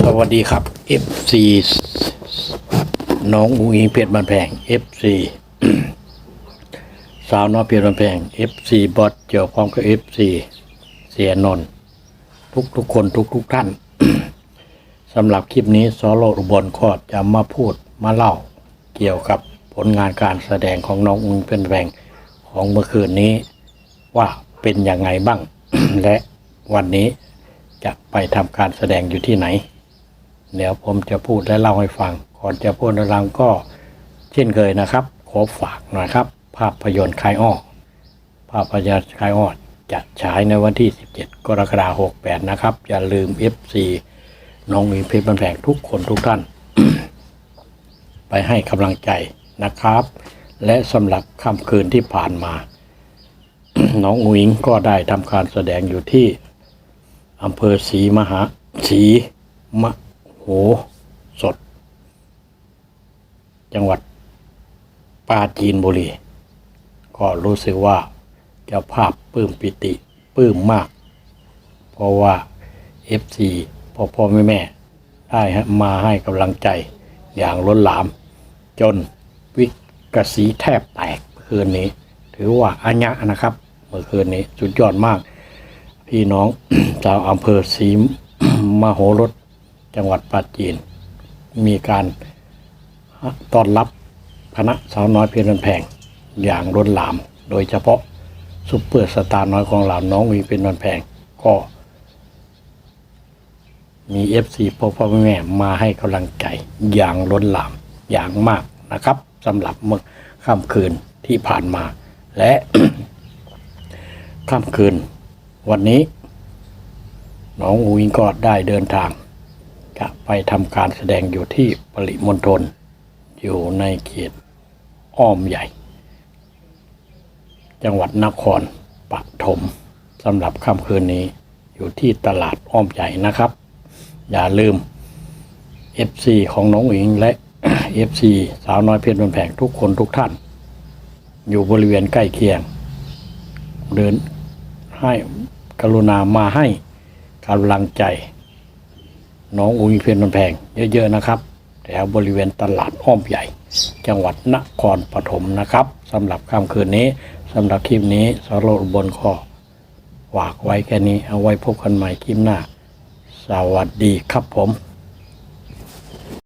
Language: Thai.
สวัสดีครับ FC น้องอุ๋งอิงเพชรบันแพง FC สาวน้อยเพชรบันแพง FC บอสเกี่ยวพร้อมกับ FC เสียนนทุกทุกคนทุกทุกท่านสำหรับคลิปนี้สโลอุบลคอดจะมาพูดมาเล่าเกี่ยวกับผลงานการแสดงของน้องอุ๋งเพชรบันแพงของเมื่อคืนนี้ ว่าเป็นยังไงบ้าง และวันนี้จะไปทำการแสดงอยู่ที่ไหน เดี๋ยวผมจะพูดและเล่าให้ฟัง ก่อนจะพูดและเล่าก็เช่นเคยนะครับ ขอฝากหน่อยครับ ภาพยนตร์คลายอ้อภาพยนตร์คลายอ้อจะฉายในวันที่ 17 กรกฎาคม68 นะครับ อย่าลืม FC น้องมีเพชรบันแพงทุกคนทุกท่าน ไปให้กำลังใจนะครับ และสำหรับค่ำคืนที่ผ่านมา น้องอุ๋งก็ได้ทำการแสดงอยู่ที่อำเภอศรีมหาศรีมะ โหสด จังหวัดปราจีนบุรี ก็รู้สึกว่าเจ้าภาพปลื้มปิติปลื้มมาก เพราะว่า FC พ่อพ่อแม่แม่ได้มาให้กำลังใจอย่างล้นหลาม จนวิกสีแทบแตกเมื่อคืนนี้ ถือว่าอัญญะนะครับเมื่อคืนนี้สุดยอดมาก พี่น้องชาวอำเภอศรีมโหรส จังหวัดปราจีน มีการต้อนรับคณะสาวน้อยเพียรแพงอย่างล้นหลาม โดยเฉพาะซุปเปอร์สตาร์น้อยของเราน้องวีเป็นวันแพงก็ มีเอฟซีพ่อพ่อแม่มาให้กำลังใจอย่างล้นหลามอย่างมากนะครับสำหรับเมื่อค่ำคืนที่ผ่านมา และค่ำคืนวันนี้ น้องอูอิงก็ได้เดินทาง จะไปทำการแสดงอยู่ที่ปริมณฑลอยู่ในเขตอ้อมใหญ่ จังหวัดนครปฐมสำหรับค่ำคืนนี้อยู่ที่ตลาดอ้อมใหญ่นะครับ อย่าลืม FC ของน้องอิงและ FC สาวน้อยเพชรบนแผงทุกคนทุกท่าน อยู่บริเวณใกล้เคียง เดินให้กรุณามาให้กำลังใจ น้องอุ้งเพียนนนแพงเยอะๆนะครับแถวบริเวณตลาดอ้อมใหญ่ จังหวัดนครปฐมนะครับสำหรับค่ำคืนนี้สำหรับคลิปนี้สโรอุบนคอฝากไว้แค่นี้เอาไว้พบกันใหม่คลิปหน้า สวัสดีครับผม